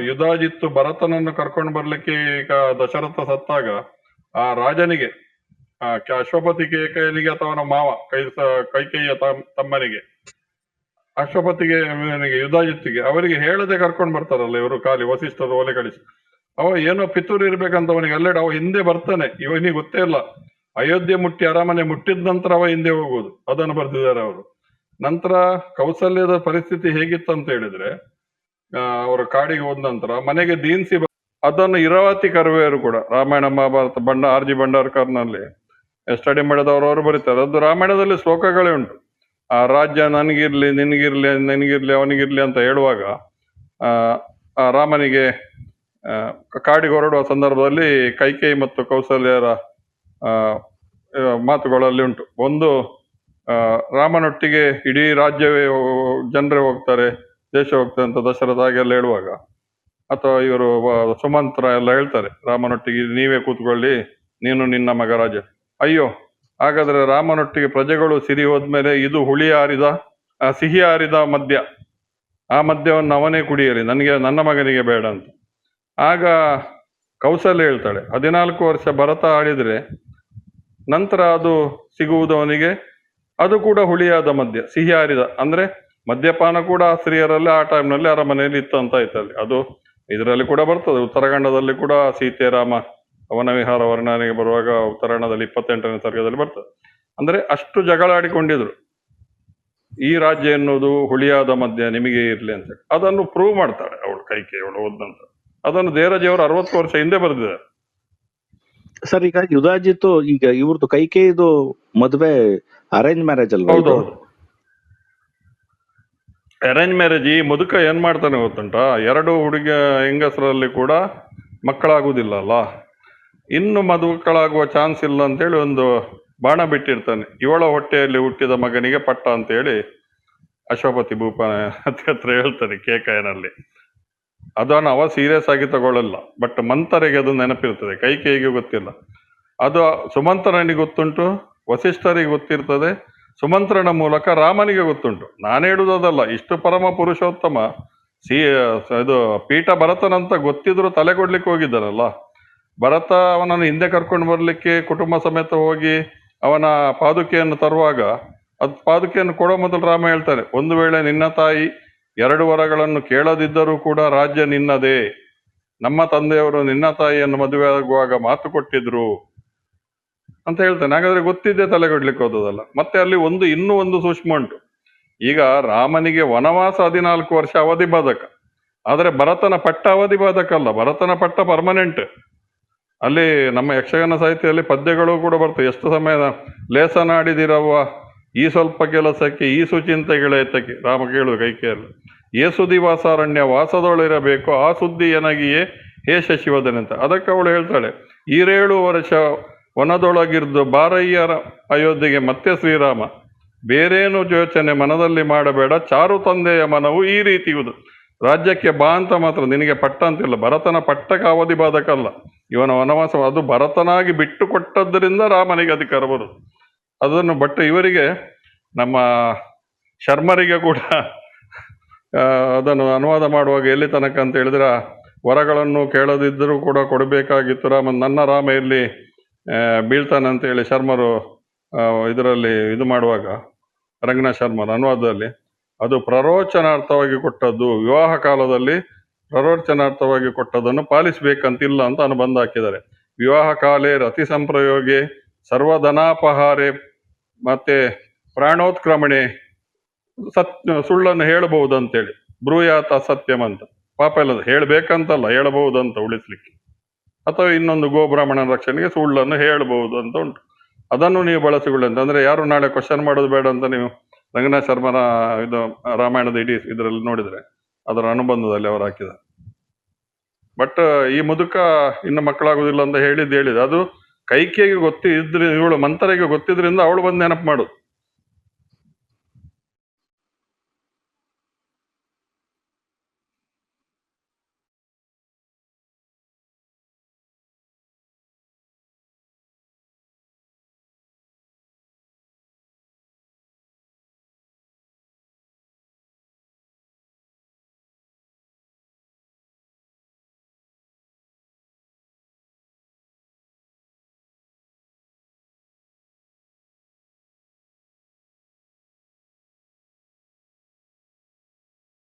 ಯುಧಾಜಿತ್ತು ಭರತನನ್ನು ಕರ್ಕೊಂಡು ಬರ್ಲಿಕ್ಕೆ ಈಗ ದಶರಥ ಸತ್ತಾಗ, ಆ ರಾಜನಿಗೆ, ಆ ಅಶ್ವಪತಿ ಕೇಕಯ್ಯನಿಗೆ ಅಥವಾ ಮಾವ, ಕೈ ಕೈಕೇಯ ತಮ್ಮನಿಗೆ ಅಶ್ವಪತಿಗೆ ಯುದ್ಧಾಜಿತ್ತಿಗೆ ಅವರಿಗೆ ಹೇಳದೆ ಕರ್ಕೊಂಡು ಬರ್ತಾರಲ್ಲ ಇವರು ಖಾಲಿ ವಸಿಷ್ಠರು ಒಲೆ ಕಳಿಸಿ. ಅವ ಏನೋ ಪಿತೂರು ಇರ್ಬೇಕಂತ ಅವನಿಗೆ ಅಲ್ಲೆಡೆ, ಅವ ಹಿಂದೆ ಬರ್ತಾನೆ. ಇವನಿಗೆ ಗೊತ್ತೇ ಇಲ್ಲ. ಅಯೋಧ್ಯೆ ಮುಟ್ಟಿ ಅರಮನೆ ಮುಟ್ಟಿದ ನಂತರ ಅವ ಹಿಂದೆ ಹೋಗುವುದು ಅದನ್ನು ಬರೆದಿದ್ದಾರೆ ಅವರು. ನಂತರ ಕೌಸಲ್ಯದ ಪರಿಸ್ಥಿತಿ ಹೇಗಿತ್ತು ಅಂತ ಹೇಳಿದ್ರೆ ಅವರು ಕಾಡಿಗೆ ಹೋದ ನಂತರ ಮನೆಗೆ ದೀನ್ಸಿ ಅದನ್ನು ಇರಾವತಿ ಕರುವೆಯರು ಕೂಡ, ರಾಮಾಯಣ, ಮಹಾಭಾರತ, ಬಂಡ, ಆರ್ ಜಿ ಭಂಡಾರ್ಕರ್ನಲ್ಲಿ ಸ್ಟಡಿ ಮಾಡಿದವರು, ಅವರು ಬರೀತಾರೆ. ಅದು ರಾಮಾಯಣದಲ್ಲಿ ಶ್ಲೋಕಗಳೇ ಉಂಟು. ಆ ರಾಜ್ಯ ನನಗಿರ್ಲಿ ನಿನಗಿರ್ಲಿ ನಿನಗಿರ್ಲಿ ಅವನಿಗಿರ್ಲಿ ಅಂತ ಹೇಳುವಾಗ ಆ, ರಾಮನಿಗೆ ಕಾಡಿಗೆ ಹೊರಡುವ ಸಂದರ್ಭದಲ್ಲಿ ಕೈಕೇಯಿ ಮತ್ತು ಕೌಸಲ್ಯರ ಮಾತುಗಳಲ್ಲಿ ಉಂಟು. ಒಂದು ರಾಮನೊಟ್ಟಿಗೆ ಇಡೀ ರಾಜ್ಯವೇ ಜನರೇ ಹೋಗ್ತಾರೆ ದೇಶ ಹೋಗ್ತಾರೆ ಅಂತ ದಶರಥ ಹಾಗೆಲ್ಲ ಹೇಳುವಾಗ ಅಥವಾ ಇವರು ಸುಮಂತ್ರ ಎಲ್ಲ ಹೇಳ್ತಾರೆ ರಾಮನೊಟ್ಟಿಗೆ ನೀವೇ ಕೂತ್ಕೊಳ್ಳಿ ನೀನು ನಿನ್ನ ಮಗ ರಾಜ. ಅಯ್ಯೋ ಹಾಗಾದ್ರೆ ರಾಮನೊಟ್ಟಿಗೆ ಪ್ರಜೆಗಳು ಸಿರಿ ಹೋದ್ಮೇಲೆ ಇದು ಹುಳಿ ಆರಿದ ಆ, ಸಿಹಿ ಆರಿದ ಮದ್ಯ. ಆ ಮದ್ಯವನ್ನು ಅವನೇ ಕುಡಿಯಲಿ. ನನಗೆ ನನ್ನ ಮಗನಿಗೆ ಬೇಡ ಅಂತ. ಆಗ ಕೌಸಲ್ಯ ಹೇಳ್ತಾಳೆ ಹದಿನಾಲ್ಕು ವರ್ಷ ಭರತ ಆಡಿದ್ರೆ ನಂತರ ಅದು ಸಿಗುವುದು ಅವನಿಗೆ ಅದು ಕೂಡ ಹುಳಿಯಾದ ಮದ್ಯ ಸಿಹಿ ಆರಿದ. ಅಂದ್ರೆ ಮದ್ಯಪಾನ ಕೂಡ ಸ್ತ್ರೀಯರಲ್ಲಿ ಆ ಟೈಮ್ನಲ್ಲಿ ಅರಮನೆಯಲ್ಲಿ ಇತ್ತು ಅಂತ ಆಯ್ತಲ್ಲಿ. ಅದು ಇದರಲ್ಲಿ ಕೂಡ ಬರ್ತದೆ. ಉತ್ತರಾಖಂಡದಲ್ಲಿ ಕೂಡ ಸೀತೆ ರಾಮ ಅವನ ವಿಹಾರ ವರ್ಣನೆಗೆ ಬರುವಾಗ ಉತ್ತರಾಯಣದಲ್ಲಿ ಇಪ್ಪತ್ತೆಂಟನೇ ಸರ್ಗದಲ್ಲಿ ಬರ್ತದೆ. ಅಂದರೆ ಅಷ್ಟು ಜಗಳ ಆಡಿಕೊಂಡಿದ್ರು. ಈ ರಾಜ್ಯ ಎನ್ನುವುದು ಹುಳಿಯಾದ ಮಧ್ಯ ನಿಮಗೆ ಇರಲಿ ಅಂತ. ಅದನ್ನು ಪ್ರೂವ್ ಮಾಡ್ತಾಳೆ ಅವಳು ಕೈಕೆ ಅವಳು ಹೋದ ನಂತರ. ಅದನ್ನು ದೇರಜಿಯವರು ಅರವತ್ತು ವರ್ಷ ಹಿಂದೆ ಬರೆದಿದ್ದಾರೆ. ಸರ್ ಈಗ ಯುದಾಜಿತ್ತು ಈಗ ಇವ್ರದ್ದು ಕೈಕೆ ಇದು ಮದುವೆ ಅರೇಂಜ್ ಮ್ಯಾರೇಜ್ ಅಲ್ಲ ಹೌದು ಹೌದು ಅರೇಂಜ್ ಮ್ಯಾರೇಜ್ ಈ ಮುದುಕ ಏನ್ ಮಾಡ್ತಾನೆ ಗೊತ್ತುಂಟಾ? ಎರಡು ಹುಡುಗ ಹೆಂಗಸರಲ್ಲಿ ಕೂಡ ಮಕ್ಕಳಾಗುವುದಿಲ್ಲ ಅಲ್ಲ? ಇನ್ನು ಮದುಮಕ್ಕಳಾಗುವ ಚಾನ್ಸ್ ಇಲ್ಲ ಅಂತೇಳಿ ಒಂದು ಬಾಣ ಬಿಟ್ಟಿರ್ತಾನೆ. ಇವಳ ಹೊಟ್ಟೆಯಲ್ಲಿ ಹುಟ್ಟಿದ ಮಗನಿಗೆ ಪಟ್ಟ ಅಂತೇಳಿ ಅಶ್ವಪತಿ ಭೂಪ ಹತ್ರ ಹೇಳ್ತಾನೆ ಕೇಕಾಯನಲ್ಲಿ. ಅದನ್ನು ಅವ ಸೀರಿಯಸ್ ಆಗಿ ತಗೊಳ್ಳಲ್ಲ ಬಟ್ ಮಂತರಿಗೆ ಅದು ನೆನಪಿರ್ತದೆ, ಕೈ ಕೈಗೆ ಗೊತ್ತಿಲ್ಲ. ಅದು ಸುಮಂತ್ರನಿಗೆ ಗೊತ್ತುಂಟು, ವಸಿಷ್ಠರಿಗೆ ಗೊತ್ತಿರ್ತದೆ, ಸುಮಂತ್ರನ ಮೂಲಕ ರಾಮನಿಗೆ ಗೊತ್ತುಂಟು. ನಾನು ಹೇಳುವುದಲ್ಲ ಇಷ್ಟು ಪರಮ ಪುರುಷೋತ್ತಮ, ಸಿ, ಇದು ಪೀಠ ಭರತನಂತ ಗೊತ್ತಿದ್ರು ತಲೆ ಕೊಡ್ಲಿಕ್ಕೆ ಹೋಗಿದ್ದಾರಲ್ಲ. ಭರತ ಅವನನ್ನು ಹಿಂದೆ ಕರ್ಕೊಂಡು ಬರ್ಲಿಕ್ಕೆ ಕುಟುಂಬ ಸಮೇತ ಹೋಗಿ ಅವನ ಪಾದುಕೆಯನ್ನು ತರುವಾಗ ಅದು ಪಾದುಕೆಯನ್ನು ಕೊಡೋ ಮೊದಲು ರಾಮ ಹೇಳ್ತಾರೆ ಒಂದು ವೇಳೆ ನಿನ್ನ ತಾಯಿ ಎರಡು ವರಗಳನ್ನು ಕೇಳದಿದ್ದರೂ ಕೂಡ ರಾಜ್ಯ ನಿನ್ನದೇ. ನಮ್ಮ ತಂದೆಯವರು ನಿನ್ನ ತಾಯಿಯನ್ನು ಮದುವೆ ಆಗುವಾಗ ಮಾತು ಕೊಟ್ಟಿದ್ರು. ಅಂತ ಹೇಳ್ತಾನೆ. ಹಾಗಾದ್ರೆ ಗೊತ್ತಿದ್ದೆ ತಲೆಗೊಡ್ಲಿಕ್ಕೆ ಹೋದದಲ್ಲ ಮತ್ತೆ ಅಲ್ಲಿ ಒಂದು, ಇನ್ನೂ ಒಂದು ಸೂಕ್ಷ್ಮ ಉಂಟು. ಈಗ ರಾಮನಿಗೆ ವನವಾಸ ಹದಿನಾಲ್ಕು ವರ್ಷ ಅವಧಿ ಬಾಧಕ. ಆದರೆ ಭರತನ ಪಟ್ಟ ಅವಧಿ ಬಾಧಕ ಅಲ್ಲ. ಭರತನ ಪಟ್ಟ ಪರ್ಮನೆಂಟ್ ಅಲ್ಲಿ ನಮ್ಮ ಯಕ್ಷಗಾನ ಸಾಹಿತ್ಯದಲ್ಲಿ ಪದ್ಯಗಳು ಕೂಡ ಬರ್ತವೆ. ಎಷ್ಟು ಸಮಯ ಲೇಸನಾಡಿದಿರವ್ವ ಈ ಸ್ವಲ್ಪ ಕೆಲಸಕ್ಕೆ, ಈ ಸುಚಿಂತೆಗಳೇತಕ್ಕೆ ರಾಮ ಕೇಳುವ ಕೈಕೆಯಲ್ಲಿ ಏಸು ದಿವಾಸಾರಣ್ಯ ವಾಸದೊಳಿರಬೇಕು. ಆ ಸುದ್ದಿ ಎನಗಿಯೇ ಹೇ ಶಶಿವದನಂತ. ಅಂತ ಅದಕ್ಕೆ ಅವಳು ಹೇಳ್ತಾಳೆ, ಈರೇಳು ವರ್ಷ ವನದೊಳಗಿರ್ದು ಬಾರಯ್ಯರ ಅಯೋಧ್ಯೆಗೆ ಮತ್ತೆ ಶ್ರೀರಾಮ. ಬೇರೇನು ಯೋಚನೆ ಮನದಲ್ಲಿ ಮಾಡಬೇಡ. ಚಾರು ತಂದೆಯ ಮನವು ಈ ರೀತಿಯುವುದು ರಾಜ್ಯಕ್ಕೆ ಬಾ ಅಂತ ಮಾತ್ರ ನಿನಗೆ ಪಟ್ಟ ಅಂತಿಲ್ಲ ಭರತನ ಪಟ್ಟಕ್ಕೆ ಅವಧಿ ಬಾಧಕಲ್ಲ. ಇವನ ವನವಾಸ, ಅದು ಭರತನಾಗಿ ಬಿಟ್ಟು ಕೊಟ್ಟದ್ದರಿಂದ ರಾಮನಿಗೆ ಅಧಿಕಾರ ಬರುದು ಅದನ್ನು ಬಟ್ ಇವರಿಗೆ, ನಮ್ಮ ಶರ್ಮರಿಗೆ ಕೂಡ ಅದನ್ನು ಅನುವಾದ ಮಾಡುವಾಗ ಎಲ್ಲಿ ತನಕ ಅಂತ ಹೇಳಿದ್ರೆ ವರಗಳನ್ನು ಕೇಳದಿದ್ದರೂ ಕೂಡ ಕೊಡಬೇಕಾಗಿತ್ತು ರಾಮ ನನ್ನ ರಾಮ ಇಲ್ಲಿ ಬೀಳ್ತಾನೆ ಅಂತ ಹೇಳಿ ಶರ್ಮರು ಇದರಲ್ಲಿ ಇದು ಮಾಡುವಾಗ ರಂಗನಾ ಶರ್ಮರ ಅನುವಾದದಲ್ಲಿ. ಅದು ಪ್ರರೋಚನಾರ್ಥವಾಗಿ ಕೊಟ್ಟದ್ದು. ವಿವಾಹ ಕಾಲದಲ್ಲಿ ಪ್ರರೋಚನಾರ್ಥವಾಗಿ ಕೊಟ್ಟದನ್ನು ಪಾಲಿಸಬೇಕಂತಿಲ್ಲ ಅಂತ ಅನುಬಂಧ ಹಾಕಿದ್ದಾರೆ ವಿವಾಹ ಕಾಲೇ ರತಿ ಸಂಪ್ರಯೋಗೆ ಸರ್ವಧನಾಪಹಾರೆ. ಮತ್ತೆ ಪ್ರಾಣೋತ್ಕ್ರಮಣೆ ಸತ್, ಸುಳ್ಳನ್ನು ಹೇಳಬಹುದು ಅಂತೇಳಿ ಬ್ರೂಯಾತ ಸತ್ಯಂ ಅಂತ. ಪಾಪ ಇಲ್ಲ ಹೇಳಬೇಕಂತಲ್ಲ ಹೇಳಬಹುದು ಅಂತ ಉಳಿಸ್ಲಿಕ್ಕೆ. ಅಥವಾ ಇನ್ನೊಂದು ಗೋಬ್ರಾಹ್ಮಣನ ರಕ್ಷಣೆಗೆ ಸುಳ್ಳನ್ನು ಹೇಳಬಹುದು ಅಂತ ಉಂಟು. ಅದನ್ನು ನೀವು ಬಳಸಿಕೊಳ್ಳಿ ಅಂತ. ಅಂದ್ರೆ ಯಾರು ನಾಳೆ ಕ್ವಶನ್ ಮಾಡೋದು ಬೇಡ ಅಂತ ನೀವು ರಂಗನಾಥ್ ಶರ್ಮರ ಇದು ರಾಮಾಯಣದ ಇಡೀ ಇದರಲ್ಲಿ ನೋಡಿದ್ರೆ ಅದರ ಅನುಬಂಧದಲ್ಲಿ ಅವರು ಹಾಕಿದ. ಬಟ್ ಈ ಮುದುಕ ಇನ್ನು ಮಕ್ಕಳಾಗುದಿಲ್ಲ ಅಂತ ಹೇಳಿದ್ದು ಹೇಳಿದ. ಅದು ಕೈಕೇಗೆ ಗೊತ್ತಿದ್ರೆ ಇವಳು ಮಂತರಿಗೆ ಗೊತ್ತಿದ್ರಿಂದ ಅವಳು ಬಂದು ನೆನಪು ಮಾಡೋದು.